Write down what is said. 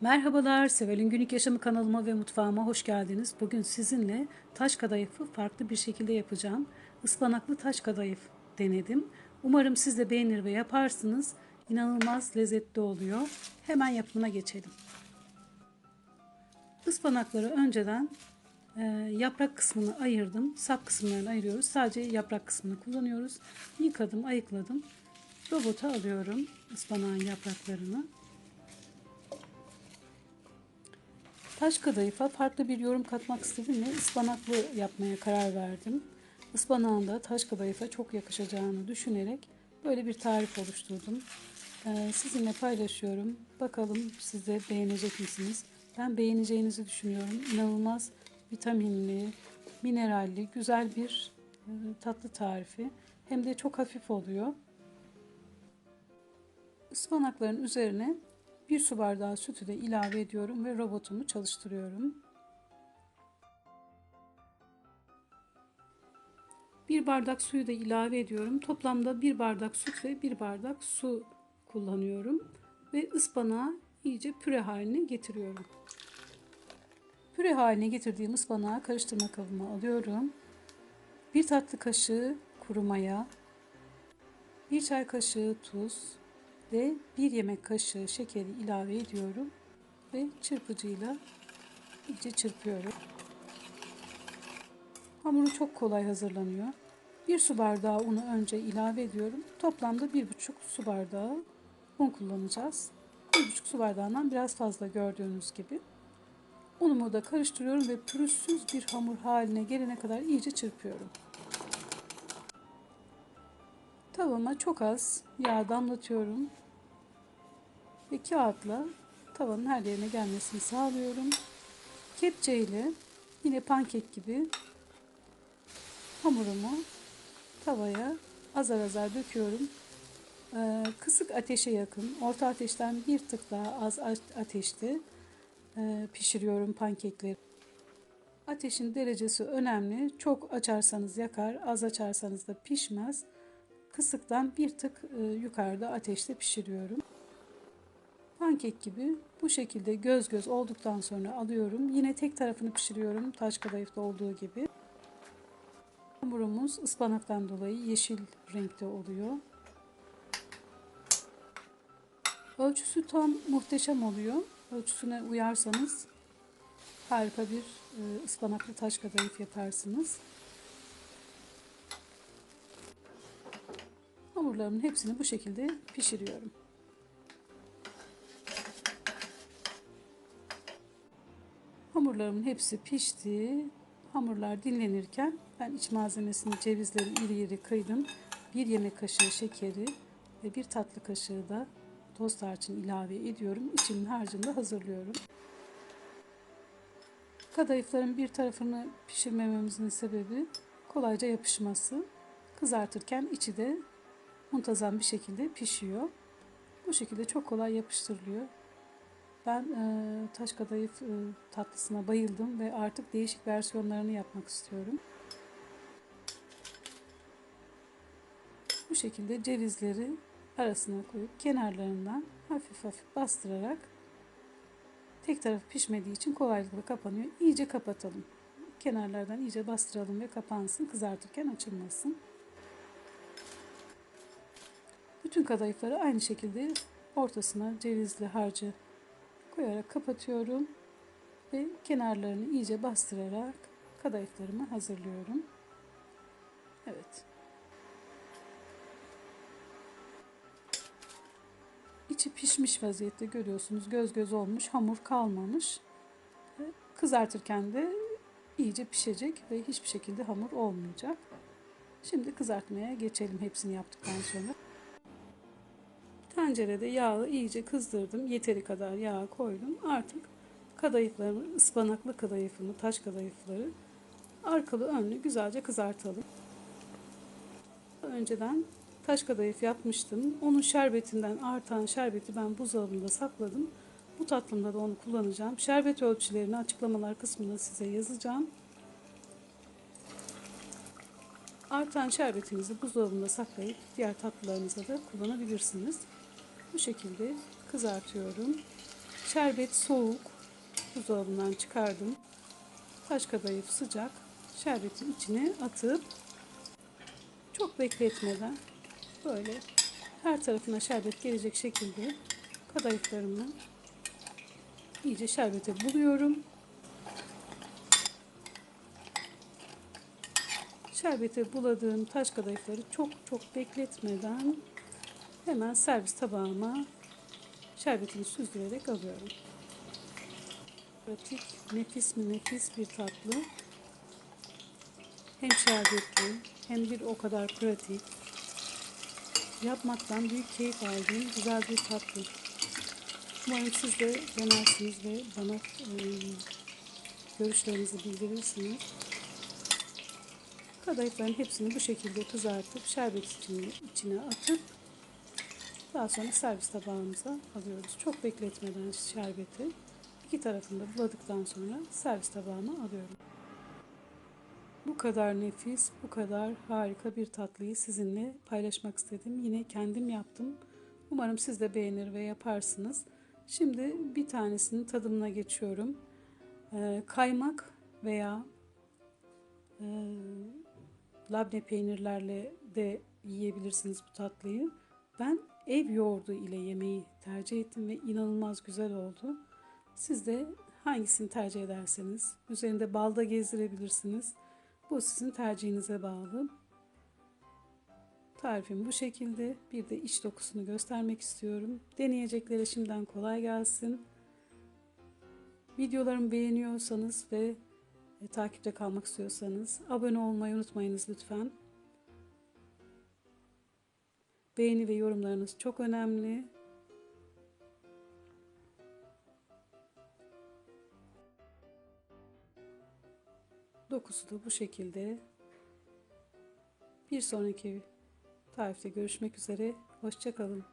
Merhabalar, Seval'in Günlük Yaşamı kanalıma ve mutfağıma hoş geldiniz. Bugün sizinle taş kadayıfı farklı bir şekilde yapacağım. Ispanaklı taş kadayıf denedim. Umarım siz de beğenir ve yaparsınız. İnanılmaz lezzetli oluyor. Hemen yapımına geçelim. Ispanakları önceden e, yaprak kısmını ayırdım. Sap kısımlarını ayırıyoruz. Sadece yaprak kısmını kullanıyoruz. Yıkadım, ayıkladım. Robota alıyorum ıspanağın yapraklarını. Taş kadayıfa farklı bir yorum katmak istedim ve ıspanaklı yapmaya karar verdim. Ispanağın da taş kadayıfa çok yakışacağını düşünerek böyle bir tarif oluşturdum. Ee, sizinle paylaşıyorum. Bakalım siz de beğenecek misiniz? Ben beğeneceğinizi düşünüyorum. İnanılmaz vitaminli, mineralli, güzel bir e, tatlı tarifi. Hem de çok hafif oluyor. Ispanakların üzerine bir su bardağı sütü de ilave ediyorum ve robotumu çalıştırıyorum. Bir bardak suyu da ilave ediyorum. Toplamda bir bardak süt ve bir bardak su kullanıyorum. Ve ıspanağı iyice püre haline getiriyorum. Püre haline getirdiğim ıspanağı karıştırma kabıma alıyorum. Bir tatlı kaşığı kuru maya, bir çay kaşığı tuz, ve 1 yemek kaşığı şekeri ilave ediyorum ve çırpıcıyla iyice çırpıyorum. Hamuru çok kolay hazırlanıyor. 1 su bardağı unu önce ilave ediyorum. Toplamda 1,5 su bardağı un kullanacağız. 1,5 su bardağından biraz fazla gördüğünüz gibi. Unumu da karıştırıyorum ve pürüzsüz bir hamur haline gelene kadar iyice çırpıyorum. Tavama çok az yağ damlatıyorum ve kağıtla tavanın her yerine gelmesini sağlıyorum. Kepçe ile yine pankek gibi hamurumu tavaya azar azar döküyorum. Ee, kısık ateşe yakın, orta ateşten bir tık daha az ateşte e, pişiriyorum pankekleri. Ateşin derecesi önemli. Çok açarsanız yakar, az açarsanız da pişmez. Kısıktan bir tık e, yukarıda ateşte pişiriyorum. Pankek gibi bu şekilde göz göz olduktan sonra alıyorum. Yine tek tarafını pişiriyorum taş kadayıfta olduğu gibi. Hamurumuz ıspanaktan dolayı yeşil renkte oluyor. Ölçüsü tam muhteşem oluyor. Ölçüsüne uyarsanız harika bir e, ıspanaklı taş kadayıf yaparsınız. Hamurlarımın hepsini bu şekilde pişiriyorum. Hamurlarımın hepsi pişti. Hamurlar dinlenirken ben iç malzemesini cevizleri iri iri kıydım. Bir yemek kaşığı şekeri ve bir tatlı kaşığı da toz tarçın ilave ediyorum. İçinin harcını da hazırlıyorum. Kadayıfların bir tarafını pişirmememizin sebebi kolayca yapışması. Kızartırken içi de muntazam bir şekilde pişiyor. Bu şekilde çok kolay yapıştırılıyor. Ben e, taş kadayıf e, tatlısına bayıldım ve artık değişik versiyonlarını yapmak istiyorum. Bu şekilde cevizleri arasına koyup kenarlarından hafif hafif bastırarak tek tarafı pişmediği için kolaylıkla kapanıyor. İyice kapatalım. Kenarlardan iyice bastıralım ve kapansın. Kızartırken açılmasın. Bütün kadayıfları aynı şekilde ortasına cevizli harcı koyarak kapatıyorum ve kenarlarını iyice bastırarak kadayıflarımı hazırlıyorum. Evet. İçi pişmiş vaziyette görüyorsunuz. Göz göz olmuş, hamur kalmamış. Kızartırken de iyice pişecek ve hiçbir şekilde hamur olmayacak. Şimdi kızartmaya geçelim hepsini yaptıktan sonra. Tencerede yağı iyice kızdırdım. Yeteri kadar yağ koydum. Artık kadayıflarımı, ıspanaklı kadayıfımı, taş kadayıfları arkalı önlü güzelce kızartalım. Önceden taş kadayıf yapmıştım. Onun şerbetinden artan şerbeti ben buzdolabında sakladım. Bu tatlımda da onu kullanacağım. Şerbet ölçülerini açıklamalar kısmında size yazacağım. Artan şerbetinizi buzdolabında saklayıp diğer tatlılarınıza da kullanabilirsiniz. Bu şekilde kızartıyorum. Şerbet soğuk. Buzdolabından çıkardım. Taş kadayıf sıcak. Şerbetin içine atıp çok bekletmeden böyle her tarafına şerbet gelecek şekilde kadayıflarımı iyice şerbete buluyorum. Şerbete buladığım taş kadayıfları çok çok bekletmeden hemen servis tabağıma şerbetini süzdürerek alıyorum. Pratik, nefis mi nefis bir tatlı. Hem şerbetli hem bir o kadar pratik. Yapmaktan büyük keyif aldığım güzel bir tatlı. Umarım siz de denersiniz ve bana e, görüşlerinizi bildirirsiniz. Kadayıfların hepsini bu şekilde kızartıp şerbet içine, içine atıp daha sonra servis tabağımıza alıyoruz. Çok bekletmeden şerbeti iki tarafında buladıktan sonra servis tabağıma alıyorum. Bu kadar nefis, bu kadar harika bir tatlıyı sizinle paylaşmak istedim. Yine kendim yaptım. Umarım siz de beğenir ve yaparsınız. Şimdi bir tanesinin tadımına geçiyorum. Ee, kaymak veya e, labne peynirlerle de yiyebilirsiniz bu tatlıyı. Ben ev yoğurdu ile yemeği tercih ettim ve inanılmaz güzel oldu. Siz de hangisini tercih ederseniz üzerinde balda gezdirebilirsiniz. Bu sizin tercihinize bağlı. Tarifim bu şekilde. Bir de iç dokusunu göstermek istiyorum. Deneyeceklere şimdiden kolay gelsin. Videolarımı beğeniyorsanız ve e, takipte kalmak istiyorsanız abone olmayı unutmayınız lütfen. Beğeni ve yorumlarınız çok önemli. Dokusu da bu şekilde. Bir sonraki tarifte görüşmek üzere. Hoşçakalın.